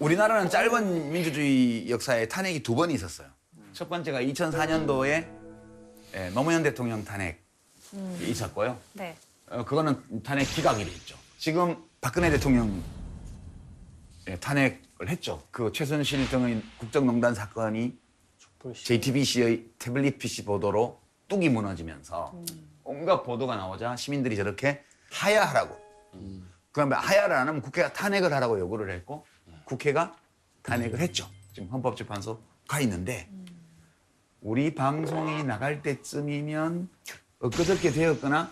우리나라는 짧은 민주주의 역사에 탄핵이 두번 있었어요. 첫 번째가 2004년도에 예, 노무현 대통령 탄핵이 있었고요. 네. 어, 그거는 탄핵 기각이 됐죠. 지금 박근혜 대통령 예, 탄핵을 했죠. 그 최순실 등의 국정농단 사건이 JTBC의 태블릿 PC 보도로 뚝이 무너지면서 온갖 보도가 나오자 시민들이 저렇게 하야하라고. 그 다음에 하야를 안 하면 국회가 탄핵을 하라고 요구를 했고 국회가 탄핵을 했죠. 지금 헌법재판소 가 있는데 우리 방송이 나갈 때쯤이면 엊그저께 되었거나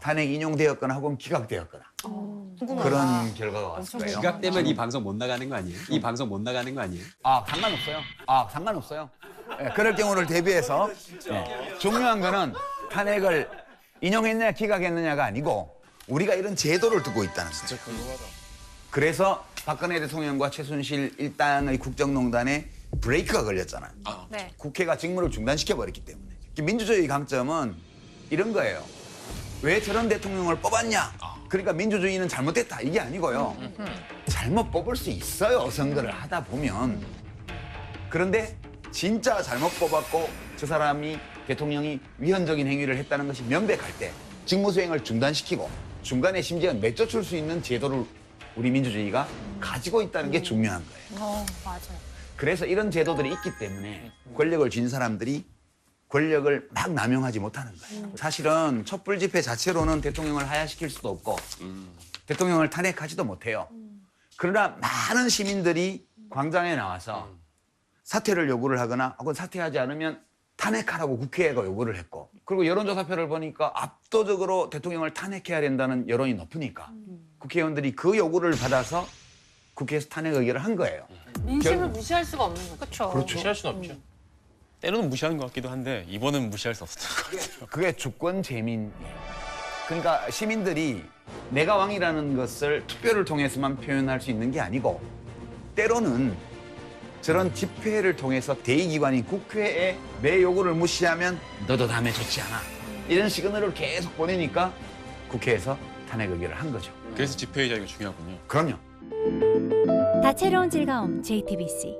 탄핵 인용되었거나 혹은 기각되었거나 그런 결과가 왔을 거예요. 기각되면 이 방송 못 나가는 거 아니에요? 이 방송 못 나가는 거 아니에요? 아 상관없어요. 아 상관없어요. 예, 그럴 경우를 대비해서 예, 중요한 거는 탄핵을 인용했느냐 기각했느냐가 아니고 우리가 이런 제도를 두고 있다는 거예요. 그래서 박근혜 대통령과 최순실 일당의 국정농단에 브레이크가 걸렸잖아요. 네. 국회가 직무를 중단시켜 버렸기 때문에 민주주의 강점은 이런 거예요. 왜 저런 대통령을 뽑았냐? 그러니까 민주주의는 잘못됐다 이게 아니고요. 잘못 뽑을 수 있어요 선거를 하다 보면. 그런데 진짜 잘못 뽑았고 저 사람이 대통령이 위헌적인 행위를 했다는 것이 명백할 때 직무 수행을 중단시키고 중간에 심지어 내쫓을 수 있는 제도를 우리 민주주의가 가지고 있다는 게 중요한 거예요. 어, 맞아요. 그래서 이런 제도들이 있기 때문에 권력을 쥔 사람들이 권력을 막 남용하지 못하는 거예요. 사실은 촛불 집회 자체로는 대통령을 하야시킬 수도 없고 대통령을 탄핵하지도 못해요. 그러나 많은 시민들이 광장에 나와서 사퇴를 요구를 하거나 혹은 사퇴하지 않으면 탄핵하라고 국회가 요구를 했고 그리고 여론조사표를 보니까 압도적으로 대통령을 탄핵해야 된다는 여론이 높으니까 국회의원들이 그 요구를 받아서 국회에서 탄핵 의결을 한 거예요. 민심을 무시할 수가 없는 거죠. 그렇죠. 그렇죠. 무시할 수는 없죠. 때로는 무시하는 것 같기도 한데 이번은 무시할 수 없었던 것 같아요. 그게 주권 재민이에요. 그러니까 시민들이 내가 왕이라는 것을 투표를 통해서만 표현할 수 있는 게 아니고 때로는 저런 집회를 통해서 대의기관인 국회의 내 요구를 무시하면 너도 다음에 좋지 않아. 이런 시그널을 계속 보내니까 국회에서 탄핵 의결을 한 거죠. 그래서 집회의 자유가 중요하군요. 그럼요. 다채로운 즐거움 JTBC